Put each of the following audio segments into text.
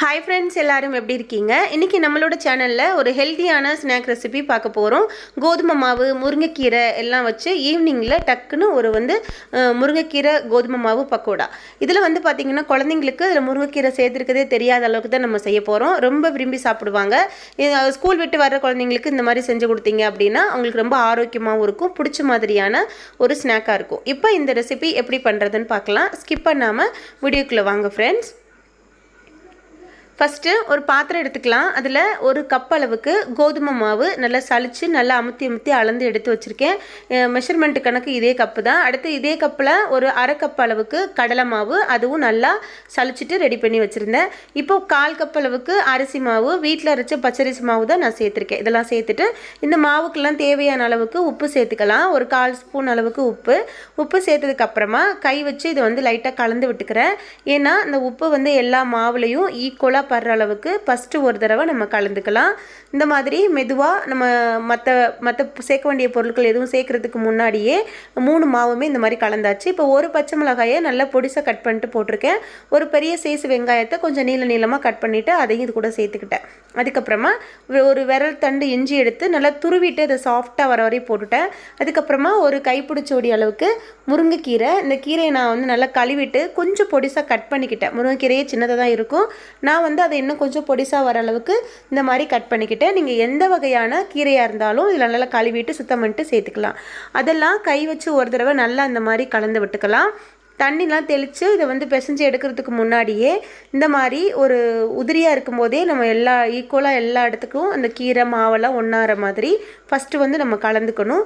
Hi friends எல்லாரும் எப்படி இருக்கீங்க? இன்றைக்கி நம்மளோட சேனலில் ஒரு ஹெல்த்தியான ஸ்நாக் ரெசிபி பார்க்க போகிறோம் கோதுமை மாவு முருங்கைக்கீரை எல்லாம் வச்சு ஈவினிங்கில் டக்குன்னு ஒரு வந்து முருங்கைக்கீரை கோதுமை மாவு பக்கோடா. இதில் வந்து பார்த்திங்கன்னா குழந்தைங்களுக்கு இதில் முருங்கைக்கீரை சேர்த்துருக்கதே தெரியாத அளவுக்கு தான் நம்ம செய்ய போகிறோம் ரொம்ப விரும்பி சாப்பிடுவாங்க. ஸ்கூல் விட்டு வர குழந்தைங்களுக்கு இந்த மாதிரி செஞ்சு கொடுத்தீங்க அப்படின்னா அவங்களுக்கு ரொம்ப ஆரோக்கியமாகவும் இருக்கும். பிடிச்ச மாதிரியான ஒரு ஸ்நாக்காக இருக்கும். இப்போ இந்த ரெசிபி எப்படி பண்ணுறதுன்னு பார்க்கலாம். ஸ்கிப் பண்ணாமல் வீடியோக்குள்ளே வாங்க ஃப்ரெண்ட்ஸ் ஃபஸ்ட்டு ஒரு பாத்திரம் எடுத்துக்கலாம். அதில் ஒரு கப் அளவுக்கு கோதுமை மாவு நல்லா சளிச்சு நல்லா அமுத்தி அமுத்தி அளந்து எடுத்து வச்சுருக்கேன். மெஷர்மெண்ட் கணக்கு இதே கப்பு தான். அடுத்து இதே கப்பில் ஒரு அரை கப் அளவுக்கு கடலை மாவு அதுவும் நல்லா சளிச்சிட்டு ரெடி பண்ணி வச்சுருந்தேன். இப்போ கால் கப் அளவுக்கு அரிசி மாவு வீட்டில் அரைச்ச பச்சரிசி மாவு தான் நான் சேர்த்துருக்கேன். இதெல்லாம் சேர்த்துட்டு இந்த மாவுக்கெல்லாம் தேவையான அளவுக்கு உப்பு சேர்த்துக்கலாம். ஒரு கால் ஸ்பூன் அளவுக்கு உப்பு. உப்பு சேர்த்ததுக்கு அப்புறமா கை வச்சு இதை வந்து லைட்டாக கலந்து விட்டுக்கிறேன். ஏன்னா இந்த உப்பு வந்து எல்லா மாவுலையும் ஈக்குவலாக படுற அளவுக்கு ஃபஸ்ட்டு ஒரு தடவை நம்ம கலந்துக்கலாம். இந்த மாதிரி மெதுவாக நம்ம மற்ற மற்ற சேர்க்க வேண்டிய பொருட்கள் எதுவும் சேர்க்கறதுக்கு முன்னாடியே மூணு மாவுமே இந்த மாதிரி கலந்தாச்சு. இப்போ ஒரு பச்சை மிளகாயை நல்லா பொடிசாக கட் பண்ணிட்டு போட்டிருக்கேன். ஒரு பெரிய சைஸ் வெங்காயத்தை கொஞ்சம் நீள நீளமாக கட் பண்ணிவிட்டு அதையும் இது கூட சேர்த்துக்கிட்டேன். அதுக்கப்புறமா ஒரு- ஒரு விரல் தண்டு இஞ்சி எடுத்து நல்லா துருவிட்டு அதை சாஃப்டாக வர வரையும் போட்டுட்டேன். அதுக்கப்புறமா ஒரு கைப்பிடிச்சோடி அளவுக்கு முருங்கைக்கீரை. இந்த கீரையை நான் வந்து நல்லா கழுவிட்டு கொஞ்சம் பொடிசாக கட் பண்ணிக்கிட்டேன். முருங்கைக்கீரையே சின்னதாக தான் இருக்கும். நான் வந்து அதை இன்னும் கொஞ்சம் பொடிசாக வர அளவுக்கு இந்த மாதிரி கட் பண்ணிக்கிட்டேன் நீங்கள் எந்த வகையான கீரையாக இருந்தாலும் இதில் நல்லா கழுவிட்டு சுத்தம் பண்ணிட்டு சேர்த்துக்கலாம். அதெல்லாம் கை வச்சு ஒரு தடவை நல்லா இந்த மாதிரி கலந்து விட்டுக்கலாம். தண்ணிலாம் தெளித்து இதை வந்து பிசைஞ்சு எடுக்கிறதுக்கு முன்னாடியே இந்த மாதிரி ஒரு உதிரியாக இருக்கும்போதே நம்ம எல்லா ஈக்குவலாக எல்லா இடத்துக்கும் அந்த கீரை மாவெல்லாம் ஒன்றாற மாதிரி ஃபஸ்ட்டு வந்து நம்ம கலந்துக்கணும்.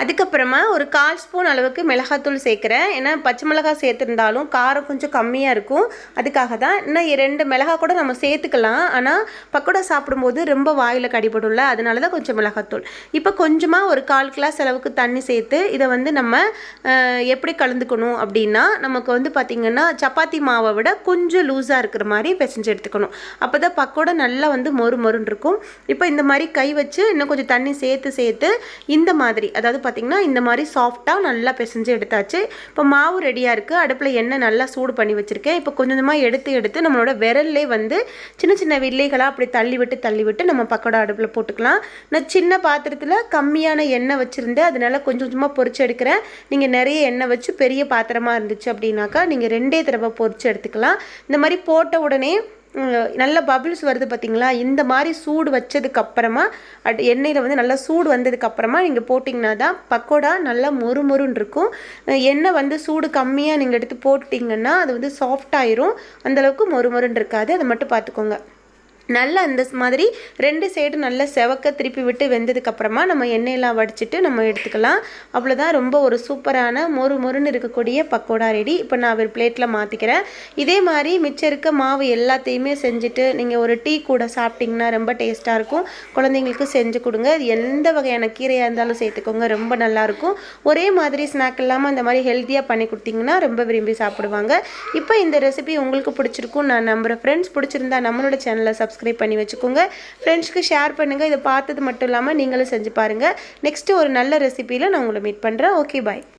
அதுக்கப்புறமா ஒரு கால் ஸ்பூன் அளவுக்கு மிளகாத்தூள் சேர்க்குறேன். ஏன்னா பச்சை மிளகாய் சேர்த்துருந்தாலும் காரம் கொஞ்சம் கம்மியாக இருக்கும். அதுக்காக தான் இன்னும் ரெண்டு மிளகாய் கூட நம்ம சேர்த்துக்கலாம். ஆனால் பக்கோடா சாப்பிடும்போது ரொம்ப வாயில் கடிபடும்ல அதனால தான் கொஞ்சம் மிளகாத்தூள். இப்போ கொஞ்சமாக ஒரு கால் கிளாஸ் அளவுக்கு தண்ணி சேர்த்து இதை வந்து நம்ம எப்படி கலந்துக்கணும் அப்படின்னா நமக்கு வந்து பார்த்திங்கன்னா சப்பாத்தி மாவை விட கொஞ்சம் லூஸாக இருக்கிற மாதிரி பிசைஞ்சு எடுத்துக்கணும். அப்போ தான் பக்கோடா நல்லா வந்து மொறு மொறுன்னு இருக்கும். இப்போ இந்த மாதிரி கை வச்சு இன்னும் கொஞ்சம் தண்ணி சேர்த்து சேர்த்து இந்த மாதிரி அதாவது பார்த்திங்கன்னா இந்த மாதிரி சாஃப்டாக நல்லா பிசைஞ்சு எடுத்தாச்சு. இப்போ மாவு ரெடியாக இருக்குது அடுப்பில் எண்ணெய் நல்லா சூடு பண்ணி வச்சுருக்கேன். இப்போ கொஞ்சம் கொஞ்சமாக எடுத்து எடுத்து நம்மளோட விரல்லே வந்து சின்ன சின்ன வில்லைகளாக அப்படி தள்ளி விட்டு தள்ளி விட்டு நம்ம பக்கோடா அடுப்பில் போட்டுக்கலாம். நான் சின்ன பாத்திரத்தில் கம்மியான எண்ணெய் வச்சுருந்தேன். அதனால கொஞ்சம் கொஞ்சமாக பொறிச்சு எடுக்கிறேன். நீங்கள் நிறைய எண்ணெய் வச்சு பெரிய பாத்திரமாக இருந்துச்சு அப்படின்னாக்கா நீங்கள் ரெண்டே தடவை பொறிச்சு எடுத்துக்கலாம். இந்த மாதிரி போட்ட உடனே நல்ல பபிள்ஸ் வருது பார்த்தீங்களா இந்த மாதிரி சூடு வச்சதுக்கு அப்புறமா அட் எண்ணெயில் வந்து நல்லா சூடு வந்ததுக்கு அப்புறமா நீங்கள் போட்டிங்கன்னா தான் பக்கோடா நல்லா மொறு மொறுன்னு இருக்கும். எண்ணெய் வந்து சூடு கம்மியாக நீங்கள் எடுத்து போட்டிங்கன்னா அது வந்து சாஃப்ட் ஆயிரும். அந்தளவுக்கு மொறு மொறுன்னு இருக்காது. அதை மட்டும் பார்த்துக்கோங்க. நல்லா அந்த மாதிரி ரெண்டு சைடு நல்லா செவக்க திருப்பி விட்டு வெந்ததுக்கப்புறமா நம்ம எண்ணெயெல்லாம் வடிச்சிட்டு நம்ம எடுத்துக்கலாம். அவ்வளோதான் ரொம்ப ஒரு சூப்பரான மொறு மொறுன்னு இருக்கக்கூடிய பக்கோடா ரெடி. இப்போ நான் ஒரு பிளேட்டில் மாற்றிக்கிறேன் இதே மாதிரி மிச்சம் இருக்க மாவு எல்லாத்தையுமே செஞ்சுட்டு நீங்கள் ஒரு டீ கூட சாப்பிட்டிங்கன்னா ரொம்ப டேஸ்ட்டாக இருக்கும். குழந்தைங்களுக்கு செஞ்சு கொடுங்க. எந்த வகையான கீரையாக இருந்தாலும் சேர்த்துக்கோங்க. ரொம்ப நல்லாயிருக்கும் ஒரே மாதிரி ஸ்நாக் இல்லாமல் அந்த மாதிரி ஹெல்த்தியாக பண்ணி கொடுத்தீங்கன்னா ரொம்ப விரும்பி சாப்பிடுவாங்க. இப்போ இந்த ரெசிபி உங்களுக்கு பிடிச்சிருக்கும் நான் நம்புகிறேன் ஃப்ரெண்ட்ஸ் பிடிச்சிருந்தா நம்மளோட சேனலை சப்ஸ்கிரைப் பண்ணி வச்சுக்கோங்க. ஃப்ரெண்ட்ஸ்க்கு ஷேர் பண்ணுங்கள் இதை பார்த்தது மட்டும் இல்லாமல் நீங்களும் செஞ்சு பாருங்கள் நெக்ஸ்ட்டு ஒரு நல்ல ரெசிபியில் நான் உங்களை மீட் பண்ணுறேன் ஓகே பாய்